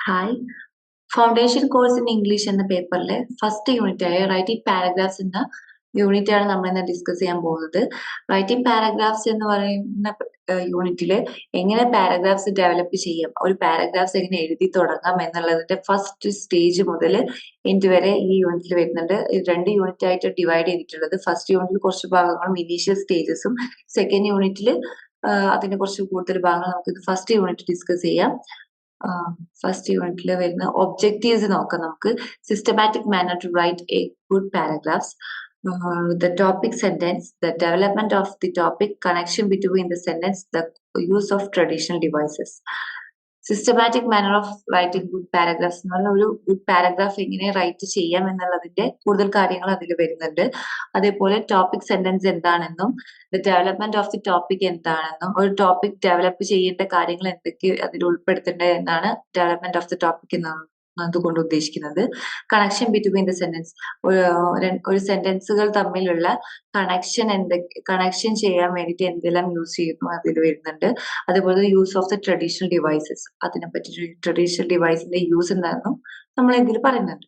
Hi foundation course in English എന്ന പേപ്പറിലെ first unit ആയ റൈറ്റിംഗ് പാരഗ്രാഫ്സ് എന്ന യൂണിറ്റ് ആണ് നമ്മൾ ഇന്ന് ഡിസ്കസ് ചെയ്യാൻ പോകുന്നത്. റൈറ്റിംഗ് പാരഗ്രാഫ്സ് എന്ന് പറയുന്ന യൂണിറ്റിൽ എങ്ങനെ പാരഗ്രാഫ്സ് ഡെവലപ്പ് ചെയ്യാം ഒരു പാരഗ്രാഫ്സ് എങ്ങനെ എഴുതി തുടങ്ങാം എന്നുള്ളതിന്റെ ഫസ്റ്റ് സ്റ്റേജ് മുതൽ എൻഡ് വരെ ഈ യൂണിറ്റിൽ വരുന്നുണ്ട്. രണ്ട് യൂണിറ്റ് ആയിട്ട് ഡിവൈഡ് ചെയ്തിട്ടുള്ളത് ഫസ്റ്റ് യൂണിറ്റിൽ കുറച്ച് ഭാഗങ്ങളും ഇനീഷ്യൽ സ്റ്റേജസും സെക്കൻഡ് യൂണിറ്റിൽ അതിന്റെ കുറച്ച് കൂടുതൽ ഭാഗങ്ങൾ നമുക്ക് ഫസ്റ്റ് യൂണിറ്റ് ഡിസ്കസ് ചെയ്യാം. ഫസ്റ്റ് യൂണിറ്റിൽ വരുന്ന ഒബ്ജക്റ്റീവ്സ് നോക്കാം നമുക്ക്. Systematic manner to write a good paragraphs the topic sentence, the development of the topic, connection between the sentence, the use of traditional devices. Systematic manner of writing good paragraphs എന്ന് പറഞ്ഞാൽ ഒരു good paragraph എങ്ങനെ right ചെയ്യാം എന്നുള്ളതിന്റെ കൂടുതൽ കാര്യങ്ങൾ അതിൽ വരുന്നുണ്ട് അതേപോലെ ടോപ്പിക് സെന്റൻസ് എന്താണെന്നും the development of the topic എന്താണെന്നും ഒരു ടോപ്പിക് ഡെവലപ്പ് ചെയ്യേണ്ട കാര്യങ്ങൾ എന്തൊക്കെ അതിൽ ഉൾപ്പെടുത്തേണ്ടത് എന്നാണ് ഡെവലപ്മെന്റ് ഓഫ് ദി ടോപ്പിക് എന്നാണ് അതുകൊണ്ട് ഉദ്ദേശിക്കുന്നത്. കണക്ഷൻ ബിറ്റ്വീൻ ദ സെന്റൻസ് ഒരു സെന്റൻസുകൾ തമ്മിലുള്ള കണക്ഷൻ എന്തൊക്കെ കണക്ഷൻ ചെയ്യാൻ വേണ്ടിയിട്ട് എന്തെല്ലാം യൂസ് ചെയ്യുന്നു അതിൽ വരുന്നുണ്ട്. അതുപോലെ use of the traditional devices അതിനെ പറ്റി ട്രഡീഷണൽ ഡിവൈസിന്റെ യൂസ് എന്താണെന്നും നമ്മൾ ഇതിൽ പറയുന്നുണ്ട്.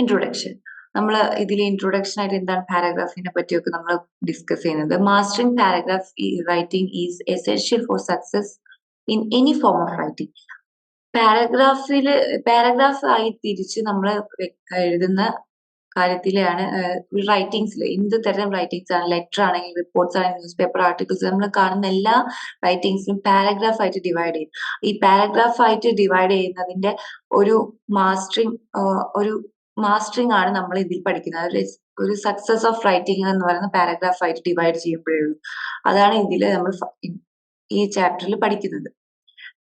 ഇൻട്രൊഡക്ഷൻ നമ്മൾ ഇതിൽ ഇൻട്രൊഡക്ഷൻ ആയിട്ട് എന്താണ് പാരഗ്രാഫിനെ പറ്റിയൊക്കെ നമ്മൾ ഡിസ്കസ് ചെയ്യുന്നത് mastering paragraph writing is essential for success in any form of writing പാരഗ്രാഫിൽ paragraph ആയി തിരിച്ച് നമ്മൾ എഴുതുന്ന കാര്യത്തിലാണ് റൈറ്റിംഗ്സിൽ എന്ത് തരം റൈറ്റിംഗ്സ് ആണ്? ലെറ്റർ ആണെങ്കിൽ റിപ്പോർട്ട്സ് ആണെങ്കിൽ ന്യൂസ് പേപ്പർ ആർട്ടിക്കിൾസ് നമ്മൾ കാണുന്ന എല്ലാ റൈറ്റിംഗ്സിലും പാരഗ്രാഫ് ആയിട്ട് ഡിവൈഡ് ചെയ്യും. ഈ പാരഗ്രാഫ് ആയിട്ട് ഡിവൈഡ് ചെയ്യുന്നതിന്റെ ഒരു മാസ്റ്ററിങ് ഒരു മാസ്റ്ററിങ് ആണ് നമ്മൾ ഇതിൽ പഠിക്കുന്നത്. ഒരു സക്സസ് ഓഫ് റൈറ്റിംഗ് എന്ന് പറയുന്ന പാരഗ്രാഫ് ആയിട്ട് ഡിവൈഡ് ചെയ്യുമ്പോഴേ അതാണ് ഇതിൽ നമ്മൾ ഈ ചാപ്റ്ററിൽ പഠിക്കുന്നത്.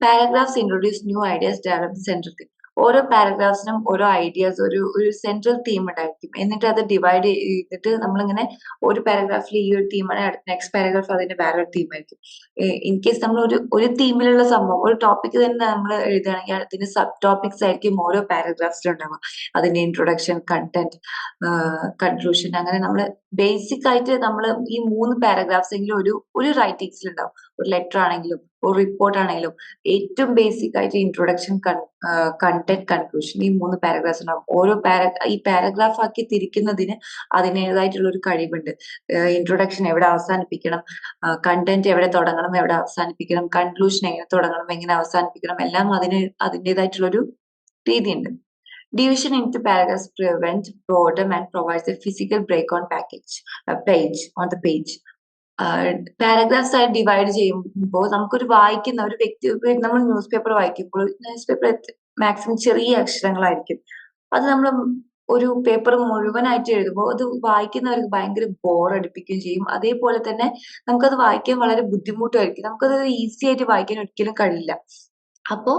Paragraphs introduce new ideas develop central theme ഓരോ പാരഗ്രാഫ്സിനും ഓരോ ഐഡിയാസ് ഒരു ഒരു സെൻട്രൽ തീം ഉണ്ടായിരിക്കും. എന്നിട്ട് അത് ഡിവൈഡ് ചെയ്തിട്ട് നമ്മളിങ്ങനെ ഒരു പാരഗ്രാഫിൽ ഈ ഒരു തീമാണ് നെക്സ്റ്റ് പാരഗ്രാഫ് അതിന്റെ വേറെ ഒരു തീം ആയിരിക്കും. ഇൻ കേസ് നമ്മൾ ഒരു ഒരു തീമിലുള്ള സംഭവം ഒരു ടോപ്പിക് തന്നെ നമ്മൾ എഴുതുകയാണെങ്കിൽ അതിന് സബ് ടോപ്പിക്സ് ആയിരിക്കും ഓരോ പാരഗ്രാഫ്സിലും ഉണ്ടാവുക. അതിന്റെ ഇൻട്രൊഡക്ഷൻ കണ്ടന്റ് കൺക്ലൂഷൻ അങ്ങനെ നമ്മൾ ബേസിക് ആയിട്ട് നമ്മൾ ഈ മൂന്ന് പാരഗ്രാഫ്സ് എങ്കിലും ഒരു ഒരു റൈറ്റിംഗ്സിൽ ഉണ്ടാവും. ഒരു ലെറ്റർ ആണെങ്കിലും ഒരു റിപ്പോർട്ട് ആണെങ്കിലും. ഏറ്റവും ബേസിക് ആയിട്ട് ഇൻട്രൊഡക്ഷൻ കണ്ടന്റ് കൺക്ലൂഷൻ ഈ മൂന്ന് പാരഗ്രാഫ്സ് ഉണ്ടാവും. ഓരോ പാര ഈ പാരഗ്രാഫ് ആക്കി തിരിക്കുന്നതിന് അതിനേതായിട്ടുള്ള ഒരു കഴിവുണ്ട്. ഇൻട്രൊഡക്ഷൻ എവിടെ അവസാനിപ്പിക്കണം? കണ്ടന്റ് എവിടെ തുടങ്ങണം? എവിടെ അവസാനിപ്പിക്കണം? കൺക്ലൂഷൻ എങ്ങനെ തുടങ്ങണം? എങ്ങനെ അവസാനിപ്പിക്കണം? എല്ലാം അതിന് അതിന്റെതായിട്ടുള്ളൊരു രീതിയുണ്ട്. Division into paragraphs prevent boredom and provides a physical break on package uh, page on the page. Paragraphs ആയി ഡിവൈഡ് ചെയ്യുമ്പോൾ നമുക്കൊരു വായിക്കുന്ന ഒരു വ്യക്തി നമ്മൾ ന്യൂസ് പേപ്പർ വായിക്കുമ്പോൾ ന്യൂസ് പേപ്പർ മാക്സിമം ചെറിയ അക്ഷരങ്ങളായിരിക്കും. അത് നമ്മൾ ഒരു പേപ്പർ മുഴുവനായിട്ട് എഴുതുമ്പോൾ അത് വായിക്കുന്നവർക്ക് ഭയങ്കര ബോർ അടിപ്പിക്കുകയും ചെയ്യും. അതേപോലെ തന്നെ നമുക്കത് വായിക്കാൻ വളരെ ബുദ്ധിമുട്ടായിരിക്കും നമുക്കത് ഈസി ആയിട്ട് വായിക്കാൻ ഒരിക്കലും കഴിയില്ല. അപ്പോ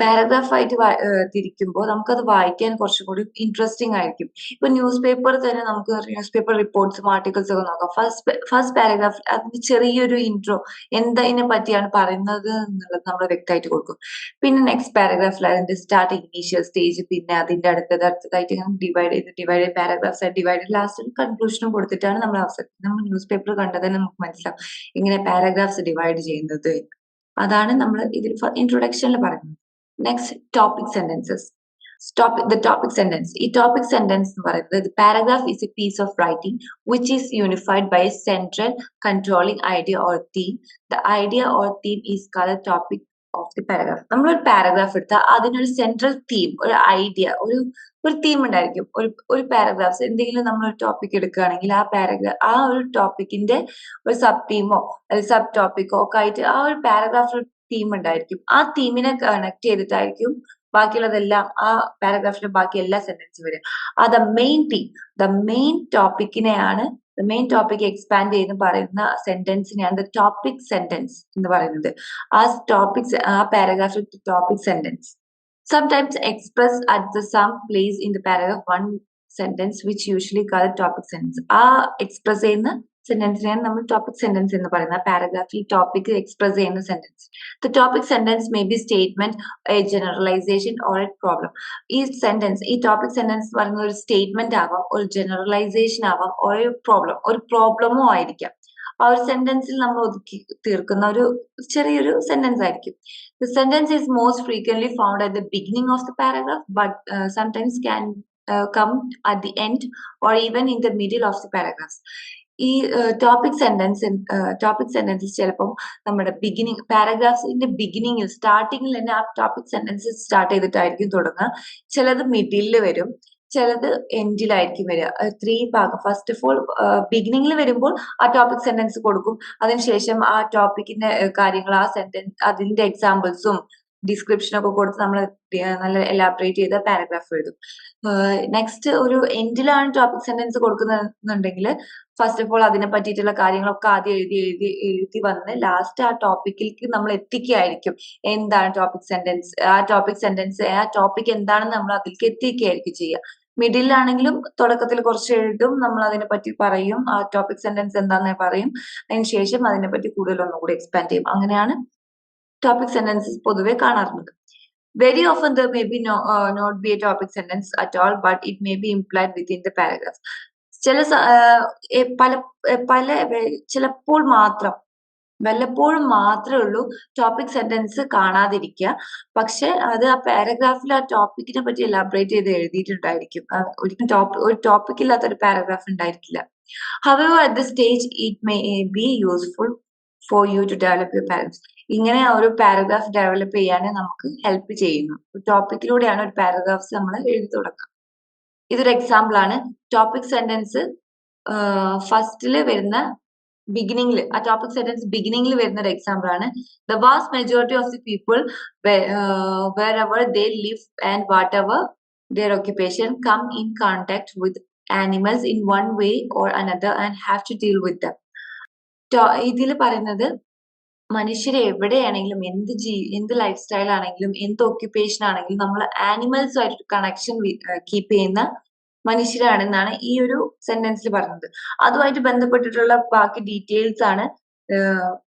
പാരഗ്രാഫ് ആയിട്ട് തിരിക്കുമ്പോൾ നമുക്കത് വായിക്കാൻ കുറച്ചും കൂടി ഇൻട്രസ്റ്റിംഗ് ആയിരിക്കും. ഇപ്പൊ ന്യൂസ് പേപ്പർ തന്നെ നമുക്ക് ന്യൂസ് പേപ്പർ റിപ്പോർട്ട്സും ആർട്ടിക്കിൾസ് ഒക്കെ നോക്കാം. ഫസ്റ്റ് ഫസ്റ്റ് പാരഗ്രാഫ് അതിന് ചെറിയൊരു ഇൻട്രോ എന്തതിനെ പറ്റിയാണ് പറയുന്നത് എന്നുള്ളത് നമ്മൾ വ്യക്തമായിട്ട് കൊടുക്കും. പിന്നെ നെക്സ്റ്റ് പാരഗ്രാഫിൽ അതിന്റെ സ്റ്റാർട്ട് ഇനീഷ്യൽ സ്റ്റേജ് പിന്നെ അതിന്റെ അടുത്തത് അടുത്തതായിട്ട് ഡിവൈഡ് ചെയ്ത് ഡിവൈഡ് പാരഗ്രാഫ്സ് ഡിവൈഡ് ലാസ്റ്റ് കൺക്ലൂഷനും കൊടുത്തിട്ടാണ് നമ്മൾ അവസരം നമ്മൾ ന്യൂസ് പേപ്പർ കണ്ടതന്നെ നമുക്ക് മനസ്സിലാവും. ഇങ്ങനെ പാരഗ്രാഫ്സ് ഡിവൈഡ് ചെയ്യുന്നത് അതാണ് നമ്മൾ ഇതിൽ ഇൻട്രൊഡക്ഷനിൽ പറഞ്ഞത് next topic sentences the topic sentence ഈ ടോപ്പിക് സെന്റൻസ് എന്ന് പറയുന്നത് paragraph is a piece of writing which is unified by central controlling idea or theme the idea or theme is colour topic of the paragraph നമ്മളൊരു paragraph എടുത്താൽ അതിനൊരു central theme ഒരു idea ഒരു ഒരു theme ഉണ്ടായിരിക്കും. ഒരു ഒരു പാരഗ്രാഫ്സ് എന്തെങ്കിലും നമ്മൾ ഒരു ടോപ്പിക് എടുക്കുകയാണെങ്കിൽ ആ പാരഗ്രാഫ് ആ ഒരു ടോപ്പിക്കിന്റെ ഒരു സബ് തീമോ അല്ലെങ്കിൽ സബ് ടോപ്പിക്കോ ഒക്കെ ആയിട്ട് ആ ഒരു പാരഗ്രാഫിൽ തീം ഉണ്ടായിരിക്കും. ആ തീമിനെ കണക്ട് ചെയ്തിട്ടായിരിക്കും ബാക്കിയുള്ളതെല്ലാം ആ പാരഗ്രാഫിലെ ബാക്കി എല്ലാ സെന്റൻസും വരും ആ the main theme the main ടോപ്പിക്കിനെയാണ് main topic expand ചെയ്ത് പറയുന്ന സെന്റൻസിനെയാണ് ദ ടോപ്പിക് സെന്റൻസ് എന്ന് പറയുന്നത് ആ ടോപ്പിക് ആ പാരഗ്രാഫിൽ topic sentence sometimes expressed at the some place in the paragraph one sentence which usually called topic sentence ആ എക്സ്പ്രസ് ചെയ്യുന്ന സെന്റൻസിനെയാണ് നമ്മൾ ടോപ്പിക് സെന്റൻസ് എന്ന് പറയുന്നത്. പാരഗ്രാഫിൽ ടോപ്പിക് എക്സ്പ്രസ് ചെയ്യുന്ന sentence the topic sentence may be statement a generalisation or a problem ഈ sentence ഈ ടോപ്പിക് സെന്റൻസ് പറയുന്ന ഒരു സ്റ്റേറ്റ്മെന്റ് ആവാം ഒരു ജനറലൈസേഷൻ ആവാം ഒരു പ്രോബ്ലം ഒരു പ്രോബ്ലമോ ആയിരിക്കാം. ആ ഒരു സെന്റൻസിൽ നമ്മൾ ഒതുക്കി തീർക്കുന്ന ഒരു ചെറിയൊരു സെന്റൻസ് ആയിരിക്കും. The sentence is most frequently found at the beginning of the paragraph but sometimes can come at the end or even in the middle of the paragraphs ഈ ടോപ്പിക് സെന്റൻസ് ടോപ്പിക് സെന്റൻസസ് ചിലപ്പം നമ്മുടെ beginning പാരഗ്രാഫ്സിന്റെ ബിഗിനിങ്ങിൽ സ്റ്റാർട്ടിങ്ങിൽ തന്നെ ആ topic sentence start ചെയ്തിട്ടായിരിക്കും തുടങ്ങുക. ചിലത് മിഡിലിൽ വരും ചിലത് എൻഡിലായിരിക്കും വരിക. ത്രീ ഭാഗം. ഫസ്റ്റ് ഓഫ് ഓൾ ബിഗിനിങ്ങിൽ വരുമ്പോൾ ആ ടോപ്പിക് സെന്റൻസ് കൊടുക്കും. അതിനുശേഷം ആ ടോപ്പിക്കിന്റെ കാര്യങ്ങൾ ആ സെന്റൻസ് അതിന്റെ എക്സാമ്പിൾസും ഡിസ്ക്രിപ്ഷനൊക്കെ കൊടുത്ത് നമ്മൾ നല്ല എലാബറേറ്റ് ചെയ്ത പാരഗ്രാഫ് എഴുതും. നെക്സ്റ്റ് ഒരു എൻഡിലാണ് ടോപ്പിക് സെന്റൻസ് കൊടുക്കുന്നുണ്ടെങ്കിൽ ഫസ്റ്റ് ഓഫ് ഓൾ അതിനെ പറ്റിയിട്ടുള്ള കാര്യങ്ങളൊക്കെ ആദ്യം എഴുതി എഴുതി എഴുതി വന്ന് ലാസ്റ്റ് ആ ടോപ്പിക്കിലേക്ക് നമ്മൾ എത്തിക്കുകയായിരിക്കും എന്താണ് ടോപ്പിക് സെന്റൻസ് ആ ടോപ്പിക് സെന്റൻസ് ആ ടോപ്പിക് എന്താണെന്ന് നമ്മൾ അതിലേക്ക് എത്തിക്കുകയായിരിക്കും ചെയ്യുക. മിഡിലാണെങ്കിലും തുടക്കത്തിൽ കുറച്ച് എഴുതും നമ്മൾ അതിനെ പറ്റി പറയും. ആ ടോപ്പിക് സെന്റൻസ് എന്താണെന്ന് പറയും. അതിന് ശേഷം അതിനെ പറ്റി കൂടുതൽ ഒന്നുകൂടി എക്സ്പാൻഡ് ചെയ്യും. അങ്ങനെയാണ് ടോപ്പിക് സെന്റൻസസ് പൊതുവെ കാണാറുണ്ട്. Very often there may be not be a topic sentence at all but it may be implied within the paragraph. ചില പല പല ചിലപ്പോൾ മാത്രം വല്ലപ്പോഴും മാത്രമേ ഉള്ളൂ ടോപ്പിക് സെന്റൻസ് കാണാതിരിക്കുക. പക്ഷെ അത് ആ പാരഗ്രാഫിൽ ആ ടോപ്പിക്കിനെ പറ്റി എലാബറേറ്റ് ചെയ്ത് എഴുതിയിട്ടുണ്ടായിരിക്കും. ഒരിക്കലും ടോപ്പ് ഒരു ടോപ്പിക് ഇല്ലാത്ത ഒരു പാരഗ്രാഫ് ഉണ്ടായിരിക്കില്ല. However at the stage it may be useful for you to develop your paragraph ഇങ്ങനെ ഒരു പാരഗ്രാഫ് ഡെവലപ്പ് ചെയ്യാൻ നമുക്ക് ഹെൽപ്പ് ചെയ്യുന്നു. ടോപ്പിക്കിലൂടെയാണ് ഒരു പാരഗ്രാഫ്സ് നമ്മൾ എഴുതി തുടങ്ങുക ഇതൊരു എക്സാമ്പിൾ ആണ്. ടോപ്പിക് സെന്റൻസ് ഫസ്റ്റിൽ വരുന്ന ബിഗിനിങ്ങിൽ ആ ടോപ്പിക് സെന്റൻസ് ബിഗിനിങ്ങിൽ വരുന്ന ഒരു എക്സാമ്പിൾ ആണ്. The vast majority of the people wherever they live and whatever their occupation come in contact with animals in one way or another and have to deal with them. ഇതിൽ പറയുന്നത് മനുഷ്യരെ എവിടെയാണെങ്കിലും എന്ത് ജീ എന്ത് life style ആണെങ്കിലും എന്ത് occupation ആണെങ്കിലും നമ്മൾ ആനിമൽസുമായിട്ട് കണക്ഷൻ കീപ്പ് ചെയ്യുന്ന മനുഷ്യരാണെന്നാണ് ഈ ഒരു സെന്റൻസിൽ പറഞ്ഞത്. അതുമായിട്ട് ബന്ധപ്പെട്ടിട്ടുള്ള ബാക്കി ഡീറ്റെയിൽസ് ആണ്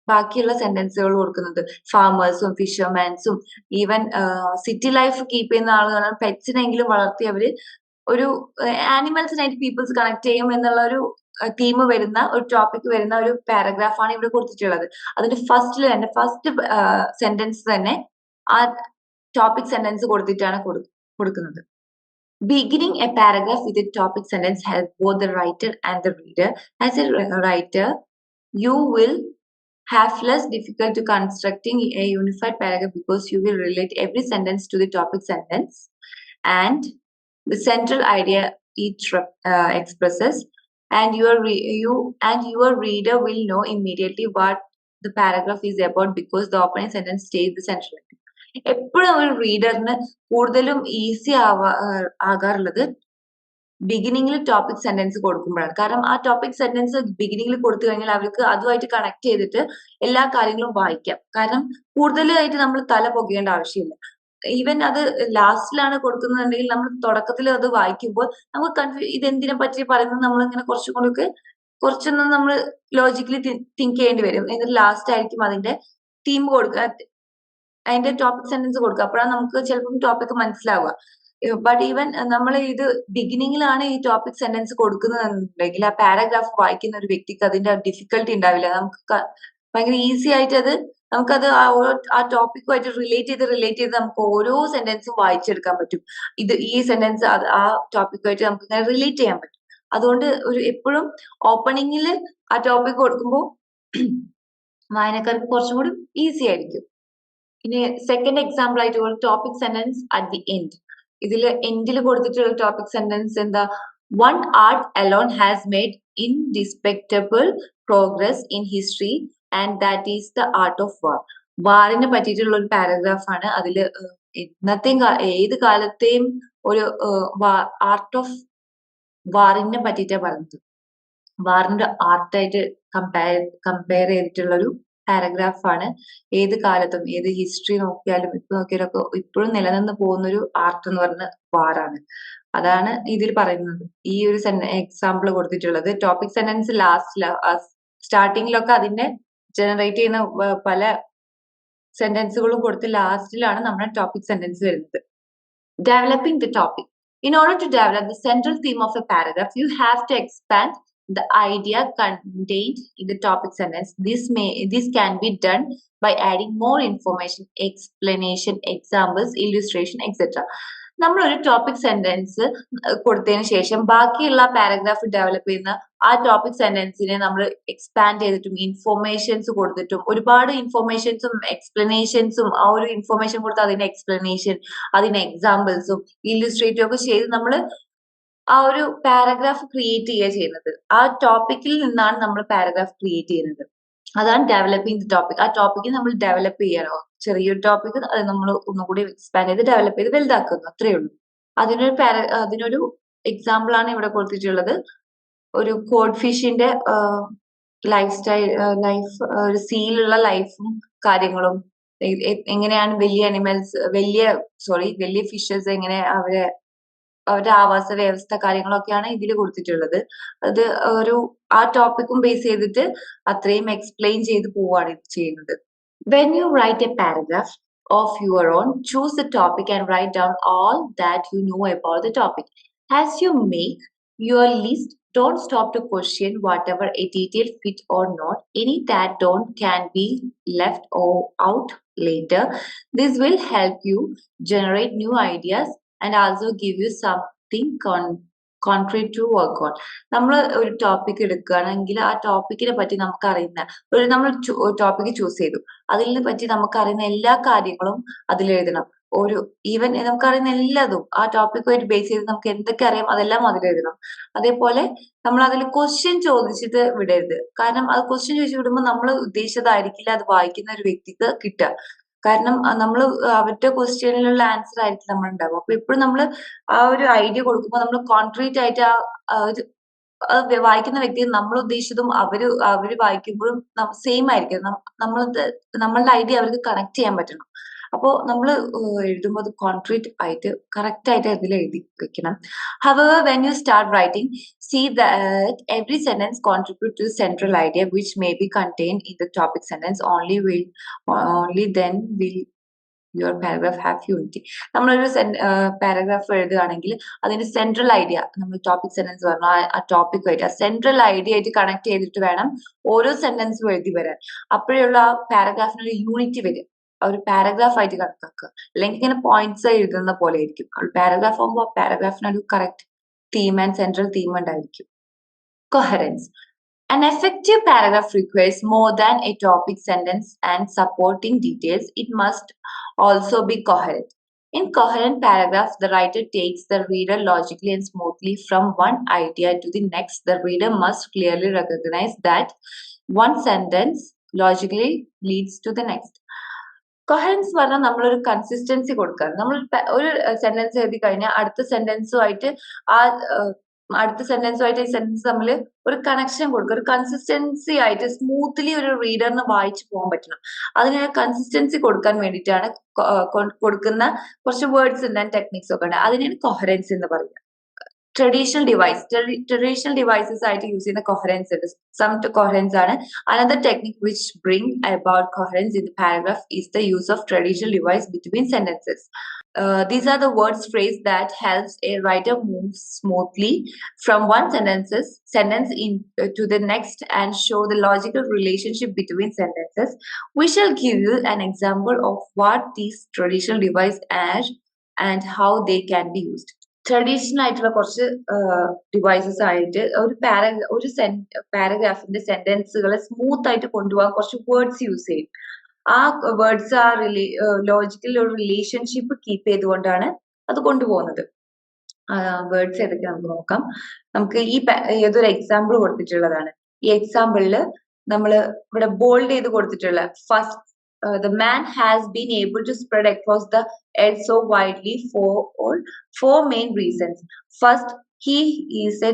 ബാക്കിയുള്ള സെന്റൻസുകൾ കൊടുക്കുന്നത്. ഫാമേഴ്സും ഫിഷർമാൻസും ഈവൻ സിറ്റി ലൈഫ് കീപ്പ് ചെയ്യുന്ന ആളുകളാണ് പെറ്റ്സിനെങ്കിലും വളർത്തി അവർ ഒരു ആനിമൽസിനായിട്ട് പീപ്പിൾസ് കണക്ട് ചെയ്യും എന്നുള്ള ഒരു തീം വരുന്ന ഒരു ടോപ്പിക് വരുന്ന ഒരു പാരഗ്രാഫാണ് ഇവിടെ കൊടുത്തിട്ടുള്ളത്. അതിന്റെ ഫസ്റ്റിൽ തന്നെ ഫസ്റ്റ് സെന്റൻസ് തന്നെ ആ ടോപ്പിക് സെന്റൻസ് കൊടുത്തിട്ടാണ് കൊടുക്കുന്നത്. Beginning a paragraph with a topic sentence help for the writer and the reader as a writer you will have less difficult to constructing a unified paragraph because you will relate every sentence to the topic sentence and the central idea each uh, expresses. And your re- you and your reader will know immediately what the paragraph is about because the opening sentence stays the central എപ്പോഴും ഒരു റീഡറിന് കൂടുതലും easy ആവാ ആകാറുള്ളത് ബിഗിനിങ്ങിൽ topic sentence കൊടുക്കുമ്പോഴാണ്. കാരണം ആ topic sentence ബിഗിനിങ്ങിൽ കൊടുത്തു കഴിഞ്ഞാൽ അവർക്ക് അതുമായിട്ട് കണക്ട് ചെയ്തിട്ട് എല്ലാ കാര്യങ്ങളും വായിക്കാം. കാരണം കൂടുതലായിട്ട് നമ്മൾ തല പൊകേണ്ട ആവശ്യമില്ല. ഈവൻ അത് ലാസ്റ്റിലാണ് കൊടുക്കുന്നുണ്ടെങ്കിൽ നമ്മൾ തുടക്കത്തിൽ അത് വായിക്കുമ്പോൾ നമുക്ക് കൺഫ്യൂ ഇതെന്തിനെ പറ്റി പറയുന്നത് നമ്മൾ ഇങ്ങനെ കുറച്ചും കൂടെ കുറച്ചൊന്നും നമ്മൾ ലോജിക്കലി തിങ്ക് ചെയ്യേണ്ടി വരും. എന്നിട്ട് ലാസ്റ്റ് ആയിരിക്കും അതിന്റെ തീം കൊടുക്കുക. അതിന്റെ ടോപ്പിക് സെന്റൻസ് കൊടുക്കുക. അപ്പോഴാണ് നമുക്ക് ചിലപ്പം ടോപ്പിക് മനസ്സിലാവുക. ബട്ട് ഈവൻ നമ്മൾ ഇത് ബിഗിനിങ്ങിലാണ് ഈ ടോപ്പിക് സെന്റൻസ് കൊടുക്കുന്നതെന്നുണ്ടെങ്കിൽ ആ പാരഗ്രാഫ് വായിക്കുന്ന ഒരു വ്യക്തിക്ക് അതിന്റെ ഡിഫിക്കൽട്ടി ഉണ്ടാവില്ല. നമുക്ക് ഭയങ്കര ഈസി ആയിട്ട് അത് നമുക്കത് ആ ഓരോ ആ ടോപ്പിക്കുമായിട്ട് റിലേറ്റ് ചെയ്ത് റിലേറ്റ് ചെയ്ത് നമുക്ക് ഓരോ സെന്റൻസും വായിച്ചെടുക്കാൻ പറ്റും. ഇത് ഈ സെന്റൻസ് ആ ടോപ്പിക്കുമായിട്ട് നമുക്ക് ഇങ്ങനെ റിലേറ്റ് ചെയ്യാൻ പറ്റും. അതുകൊണ്ട് ഒരു എപ്പോഴും ഓപ്പണിങ്ങിൽ ആ ടോപ്പിക് കൊടുക്കുമ്പോൾ വായനക്കാർക്ക് കുറച്ചും കൂടി ഈസി ആയിരിക്കും. ഇനി സെക്കൻഡ് എക്സാമ്പിൾ ആയിട്ട് topic sentence at the end ഇതിൽ എൻഡിൽ കൊടുത്തിട്ടുള്ള ടോപ്പിക് സെന്റൻസ് എന്താ? One art alone has made indisputable progress in history and that is the art of war വാറിനെ പറ്റിയിട്ടുള്ള ഒരു പാരഗ്രാഫാണ് അതിൽ ഇന്നത്തെയും ഏത് കാലത്തെയും ഒരു ആർട്ട് ഓഫ് വാറിനെ പറ്റിയിട്ടാണ് പറഞ്ഞത് വാറിന്റെ ആർട്ടായിട്ട് കമ്പയർ കമ്പയർ ചെയ്തിട്ടുള്ള ഒരു പാരഗ്രാഫാണ് ഏത് കാലത്തും ഏത് ഹിസ്റ്ററി നോക്കിയാലും ഇപ്പൊ നോക്കിയാലും ഒക്കെ ഇപ്പോഴും നിലനിന്ന് പോകുന്ന ഒരു ആർട്ട് എന്ന് പറഞ്ഞ വാറാണ് അതാണ് ഇതിൽ പറയുന്നത്. ഈ ഒരു എക്സാമ്പിൾ കൊടുത്തിട്ടുള്ളത്. ടോപ്പിക് സെന്റൻസ് ലാസ്റ്റ് സ്റ്റാർട്ടിങ്ങിലൊക്കെ അതിനെ ജനറേറ്റ് ചെയ്യുന്ന പല സെന്റൻസുകളും കൊടുത്ത് ലാസ്റ്റിലാണ് നമ്മുടെ ടോപ്പിക് സെന്റൻസ് വരുന്നത്. Developing the topic in order to develop the central theme of a paragraph you have to expand the idea contain in the topic sentence this may this can be done by adding more information explanation examples illustration etcetera നമ്മൾ ഒരു topic sentence കൊടുത്തതിന് ശേഷം ബാക്കിയുള്ള paragraph develop ചെയ്യുന്ന ആ topic സെന്റൻസിനെ നമ്മൾ expand ചെയ്തിട്ടും informations കൊടുത്തിട്ടും ഒരുപാട് ഇൻഫോർമേഷൻസും എക്സ്പ്ലനേഷൻസും ആ ഒരു ഇൻഫോർമേഷൻ കൊടുത്ത് അതിന്റെ എക്സ്പ്ലനേഷൻ അതിന്റെ എക്സാമ്പിൾസും ഇല്ലുസ്ട്രേറ്റും ഒക്കെ ചെയ്ത് നമ്മൾ ആ ഒരു പാരഗ്രാഫ് ക്രിയേറ്റ് ചെയ്യുക ചെയ്യുന്നത്. ആ ടോപ്പിക്കിൽ നിന്നാണ് നമ്മൾ പാരഗ്രാഫ് ക്രിയേറ്റ് ചെയ്യുന്നത്. അതാണ് ഡെവലപ്പിംഗ് ദി ടോപ്പിക് ആ ടോപ്പിക് നമ്മൾ ഡെവലപ്പ് ചെയ്യണോ? ചെറിയൊരു ടോപ്പിക് അത് നമ്മൾ ഒന്നുകൂടി എക്സ്പാൻഡ് ചെയ്ത് ഡെവലപ്പ് ചെയ്ത് വലുതാക്കുന്നു. അത്രേ ഉള്ളൂ. അതിനൊരു പാര അതിനൊരു എക്സാമ്പിൾ ആണ് ഇവിടെ കൊടുത്തിട്ടുള്ളത്. ഒരു കോഡ് ഫിഷിന്റെ ലൈഫ് സ്റ്റൈൽ ലൈഫ് ഒരു സീലുള്ള ലൈഫും കാര്യങ്ങളും. എങ്ങനെയാണ് വലിയ അനിമൽസ് വലിയ സോറി വലിയ ഫിഷസ് എങ്ങനെ അവരെ അവരുടെ ആവാസ വ്യവസ്ഥ കാര്യങ്ങളൊക്കെയാണ് ഇതിൽ കൊടുത്തിട്ടുള്ളത്. അത് ഒരു ആ ടോപ്പിക്കും ബേസ് ചെയ്തിട്ട് അത്രയും എക്സ്പ്ലെയിൻ ചെയ്ത് പോവാണ് ഇത് ചെയ്യുന്നത്. When you write a paragraph of your own choose the topic and write down all that you know about the topic has you make your list don't stop to question whatever a detail fit or not any that don't can be left out later. This will help you generate new ideas and also give you something con- concrete to work on. നമ്മൾ ഒരു topic എടുക്കുകയാണെങ്കിൽ ആ ടോപ്പിക്കിനെ പറ്റി നമുക്ക് അറിയുന്ന ഒരു നമ്മൾ topic choose ചെയ്തു. അതിനെ പറ്റി നമുക്ക് അറിയുന്ന എല്ലാ കാര്യങ്ങളും അതിൽ എഴുതണം. ഒരു ഈവൻ നമുക്കറിയുന്ന എല്ലാതും ആ ടോപ്പിക്കുമായിട്ട് ബേസ് ചെയ്ത് നമുക്ക് എന്തൊക്കെ അറിയാം അതെല്ലാം അതിൽ എഴുതണം. അതേപോലെ നമ്മൾ അതിൽ ക്വസ്റ്റ്യൻ ചോദിച്ചിട്ട് വിടരുത്. കാരണം അത് ക്വസ്റ്റ്യൻ ചോദിച്ചു വിടുമ്പോൾ നമ്മൾ ഉദ്ദേശിച്ചതായിരിക്കില്ല അത് വായിക്കുന്ന ഒരു വ്യക്തിക്ക് കിട്ടുക. കാരണം നമ്മൾ അവരുടെ ക്വസ്റ്റ്യനിലുള്ള ആൻസർ ആയിരിക്കും നമ്മൾ ഉണ്ടാവും അപ്പൊ എപ്പോഴും നമ്മൾ ആ ഒരു ഐഡിയ കൊടുക്കുമ്പോൾ നമ്മൾ കോൺക്രീറ്റ് ആയിട്ട് ആ ഒരു വായിക്കുന്ന വ്യക്തി നമ്മൾ ഉദ്ദേശിച്ചതും അവർ അവർ വായിക്കുമ്പോഴും സെയിം ആയിരിക്കും. നമ്മൾ നമ്മളുടെ ഐഡിയ അവർക്ക് കണക്ട് ചെയ്യാൻ പറ്റണം. അപ്പോ നമ്മൾ എഴുതുമ്പോൾ അത് കോൺക്രീറ്റ് ആയിട്ട് കറക്റ്റ് ആയിട്ട് അതിൽ എഴുതി വെക്കണം. However when you start writing see that every sentence contribute to central idea which may be contain in the topic sentence only will only then will your paragraph have unity നമ്മളൊരു paragraph എഴുതുകയാണെങ്കിൽ അതിന്റെ central idea നമ്മൾ topic sentence പറഞ്ഞു ആ- topic ടോപ്പിക്കുമായിട്ട് ആ central idea ആയിട്ട് connect ചെയ്തിട്ട് വേണം ഓരോ സെന്റൻസും എഴുതി വരാൻ. അപ്പോഴുള്ള ആ പാരഗ്രാഫിനൊരു യൂണിറ്റി വരും ഒരു പാരഗ്രാഫ് ആയിട്ട് കണക്കാക്കുക അല്ലെങ്കിൽ ഇങ്ങനെ പോയിന്റ്സ് എഴുതുന്ന പോലെ ആയിരിക്കും പാരഗ്രാഫ് ആകുമ്പോൾ ആ പാരഗ്രാഫിന് ഒരു correct theme and central theme ഉണ്ടായിരിക്കും coherence An effective paragraph requires more than a topic sentence and supporting details. It must also be coherent. In coherent paragraphs, the writer takes the reader logically and smoothly from one idea to the next. The reader must clearly recognize that one sentence logically leads to the next. Coherence പറഞ്ഞാൽ നമ്മളൊരു consistency കൊടുക്കുക നമ്മൾ ഒരു sentence എഴുതി കഴിഞ്ഞാൽ അടുത്ത സെന്റൻസുമായിട്ട് ആ അടുത്ത സെന്റൻസുമായിട്ട് ഈ സെന്റൻസ് തമ്മിൽ ഒരു കണക്ഷൻ കൊടുക്കുക ഒരു കൺസിസ്റ്റൻസി ആയിട്ട് സ്മൂത്ത്ലി ഒരു റീഡറിന് വായിച്ചു പോകാൻ പറ്റണം. അതിന് കൺസിസ്റ്റൻസി കൊടുക്കാൻ വേണ്ടിയിട്ടാണ് കൊടുക്കുന്ന കുറച്ച് വേർഡ്സ് ഉണ്ട് ടെക്നിക്സ് ഒക്കെ ഉണ്ട്. അതിനാണ് കൊഹറൻസ് എന്ന് പറയുന്നത് ട്രഡീഷണൽ ഡിവൈസ് ട്രഡീഷണൽ ഡിവൈസസ് ആയിട്ട് യൂസ് ചെയ്യുന്ന കൊഹറൻസ് ഉണ്ട് സം കൊഹറൻസ് ആണ് another technique which bring about coherence in the paragraph is the use of traditional device between sentences these are the words phrase that helps a writer move smoothly from one sentences sentence in uh, to the next and show the logical relationship between sentences we shall give you an example of what these traditional device are and how they can be used Traditional ആയിട്ടുള്ള കുറച്ച് devices ആയിട്ട് ഒരു പാര ഒരു Sen പാരഗ്രാഫിന്റെ സെന്റൻസുകളെ smooth ആയിട്ട് കൊണ്ടുപോകാൻ കുറച്ച് words use ചെയ്യും. ആ വേർഡ്സ് ആ റിലേ ലോജിക്കൽ ഒരു റിലേഷൻഷിപ്പ് കീപ്പ് ചെയ്തുകൊണ്ടാണ് അത് കൊണ്ടുപോകുന്നത്. വേർഡ്സ് ഏതൊക്കെ നമുക്ക് നോക്കാം. നമുക്ക് ഈ ഏതൊരു എക്സാമ്പിൾ കൊടുത്തിട്ടുള്ളതാണ്. ഈ എക്സാമ്പിളിൽ നമ്മൾ ഇവിടെ ബോൾഡ് ചെയ്ത് കൊടുത്തിട്ടുള്ള first the man has been able to spread across the earth so widely for all four main reasons first he is a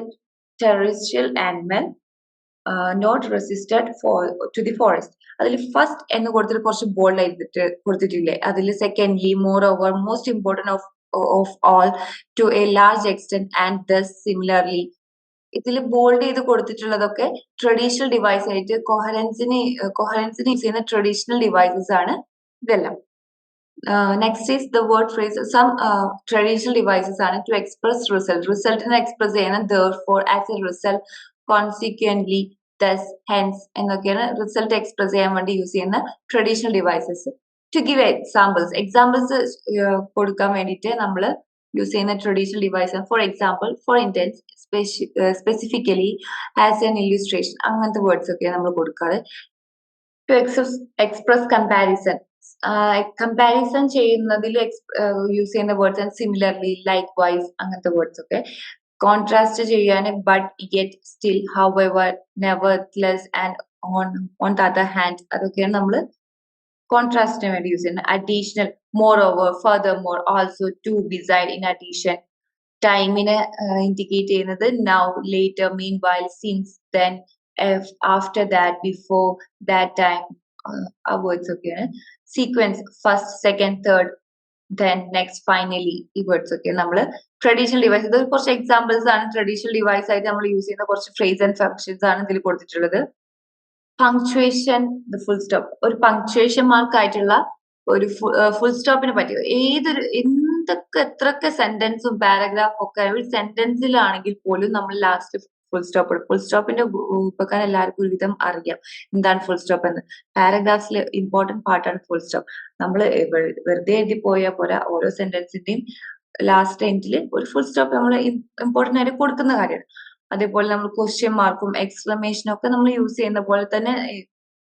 terrestrial animal uh, not resisted for to the forest അതിൽ first എന്ന് കൊടുത്തിട്ട് കുറച്ച് bold ആയിട്ട് കൊടുത്തിട്ടില്ലേ അതിൽ secondly moreover most important of of all to a large extent and thus similarly ഇതിൽ bold ചെയ്ത് കൊടുത്തിട്ടുള്ളതൊക്കെ ട്രഡീഷണൽ ഡിവൈസ് ആയിട്ട് കൊഹറൻസിന് കൊഹറൻസിന് യൂസ് ചെയ്യുന്ന ട്രഡീഷണൽ ഡിവൈസസ് ആണ് ഇതെല്ലാം. Next is the word phrase some traditional devices ആണ് ടു എക്സ്പ്രസ് റിസൾട്ട് റിസൾട്ടിനെ എക്സ്പ്രസ് ചെയ്യുന്ന therefore as a result consequently thus hence എന്നൊക്കെയാണ് റിസൾട്ട് എക്സ്പ്രസ് ചെയ്യാൻ വേണ്ടി യൂസ് ചെയ്യുന്ന traditional devices to give examples examples കൊടുക്കാൻ വേണ്ടിയിട്ട് നമ്മൾ യൂസ് ചെയ്യുന്ന traditional device for example for instance specifically as an illustration അങ്ങനത്തെ വേർഡ്സ് ഒക്കെ നമ്മൾ കൊടുക്കാറ്. To excess express comparison comparison ചെയ്യുന്നതിൽ യൂസ് ചെയ്യുന്ന words and similarly likewise അങ്ങനത്തെ വേർഡ്സ് ഒക്കെ. കോൺട്രാസ്റ്റ് ചെയ്യാൻ but yet still however nevertheless and on on the other hand അതൊക്കെയാണ് നമ്മൾ കോൺട്രാസ്റ്റിന് വേണ്ടി യൂസ് ചെയ്യുന്നത് additional moreover furthermore also to beside in addition ടൈമിനെ indicate ചെയ്യുന്നത് now later meanwhile since then after that before that time ആ words ഒക്കെയാണ് sequence first second third then next finally ഈ words ഒക്കെ നമ്മൾ ട്രഡീഷണൽ ഡിവൈസ് ഇത് കുറച്ച് examples ആണ്. Traditional device ആയിട്ട് നമ്മൾ യൂസ് ചെയ്യുന്ന കുറച്ച് ഫ്രേസ് ആൻഡ് ഫംഗ്ഷൻസ് ആണ് ഇതിൽ കൊടുത്തിട്ടുള്ളത്. പങ്ക്ച്വേഷൻ ഫുൾ സ്റ്റോപ്പ് ഒരു പങ്ക്ച്വേഷൻ മാർക്ക് ആയിട്ടുള്ള ഒരു ഫുൾ സ്റ്റോപ്പിനെ പറ്റി. ഏതൊരു എന്തൊക്കെ എത്രയൊക്കെ സെന്റൻസും പാരഗ്രാഫും ഒക്കെ ഒരു സെന്റൻസിലാണെങ്കിൽ പോലും നമ്മൾ ലാസ്റ്റ് ഫുൾ സ്റ്റോപ്പ് ഫുൾ സ്റ്റോപ്പിന്റെ ഉപകാരം എല്ലാവർക്കും ഒരുവിധം അറിയാം. എന്താണ് ഫുൾ സ്റ്റോപ്പ് എന്ന്? പാരഗ്രാഫ്സിലെ ഇമ്പോർട്ടന്റ് പാർട്ടാണ് ഫുൾ സ്റ്റോപ്പ് നമ്മൾ വെറുതെ എഴുതി പോയാൽ പോലെ ഓരോ സെന്റൻസിന്റെയും ലാസ്റ്റ് എൻഡിൽ ഒരു ഫുൾ സ്റ്റോപ്പ് നമ്മൾ ഇമ്പോർട്ടന്റ് ആയിട്ട് കൊടുക്കുന്ന കാര്യമാണ്. അതേപോലെ നമ്മൾ ക്വസ്റ്റ്യൻ മാർക്കും എക്സ്ക്ലമേഷനും ഒക്കെ നമ്മൾ യൂസ് ചെയ്യുന്ന പോലെ തന്നെ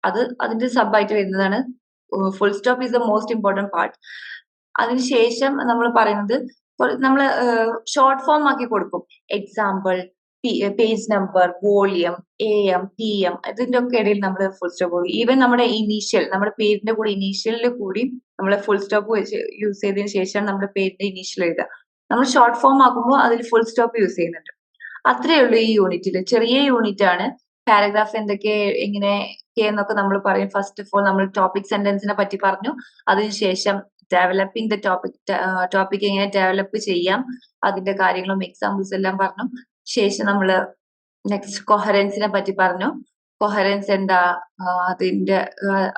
അത് അതിന്റെ സബ് ആയിട്ട് വരുന്നതാണ്. Full stop is the most important part അതിനുശേഷം നമ്മൾ പറയുന്നത് നമ്മൾ ഷോർട്ട് ഫോം ആക്കി കൊടുക്കും. Example page number volume A M P M ഇതിന്റെ ഒക്കെ ഇടയിൽ നമ്മൾ ഫുൾ സ്റ്റോപ്പ് കൊടുക്കും. ഈവൻ നമ്മുടെ ഇനീഷ്യൽ നമ്മുടെ പേരിന്റെ കൂടെ ഇനീഷ്യലിൽ കൂടി നമ്മൾ ഫുൾ സ്റ്റോപ്പ് യൂസ് ചെയ്തതിനു ശേഷമാണ് നമ്മുടെ പേരിന്റെ ഇനീഷ്യൽ എഴുതുക. നമ്മൾ ഷോർട്ട് ഫോം ആക്കുമ്പോൾ അതിൽ ഫുൾ സ്റ്റോപ്പ് യൂസ് ചെയ്യുന്നുണ്ട്. അത്രയേ ഉള്ളൂ ഈ യൂണിറ്റിൽ ചെറിയ യൂണിറ്റ് ആണ്. പാരഗ്രാഫ് എന്തൊക്കെ എങ്ങനെ എന്നൊക്കെ നമ്മൾ പറയും. ഫസ്റ്റ് ഓഫ് ഓൾ നമ്മൾ ടോപ്പിക് സെന്റൻസിനെ പറ്റി പറഞ്ഞു. അതിനുശേഷം ഡെവലപ്പിംഗ് ദ ടോപ്പിക് ടോപ്പിക് എങ്ങനെ ഡെവലപ്പ് ചെയ്യാം. അതിന്റെ കാര്യങ്ങളും എക്സാമ്പിൾസ് എല്ലാം പറഞ്ഞു. ശേഷം നമ്മൾ നെക്സ്റ്റ് കൊഹറൻസിനെ പറ്റി പറഞ്ഞു. കൊഹറൻസ് എന്താ? അതിന്റെ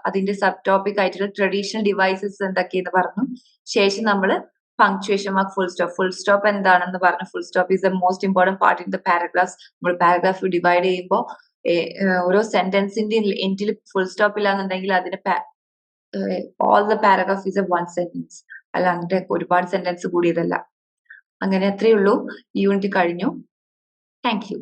അതിന്റെ സബ് ടോപ്പിക് ആയിട്ടുള്ള ട്രഡീഷണൽ ഡിവൈസസ് എന്തൊക്കെയെന്ന് പറഞ്ഞു. ശേഷം നമ്മൾ punctuation mark full stop full stop എന്താണെന്ന് പറഞ്ഞു full stop is the most important part in the paragraph നമ്മൾ പാരഗ്രാഫ് ഡിവൈഡ് ചെയ്യുമ്പോൾ ഓരോ സെന്റൻസിന്റെ എൻഡിൽ ഫുൾ സ്റ്റോപ്പ് ഇല്ലാന്നുണ്ടെങ്കിൽ അതിന് all the paragraph is a one sentence അല്ലാണ്ട് ഒരുപാട് സെന്റൻസ് കൂടിയതല്ല. അങ്ങനെ അത്രയേ ഉള്ളൂ. യൂണിറ്റ് കഴിഞ്ഞു. Thank you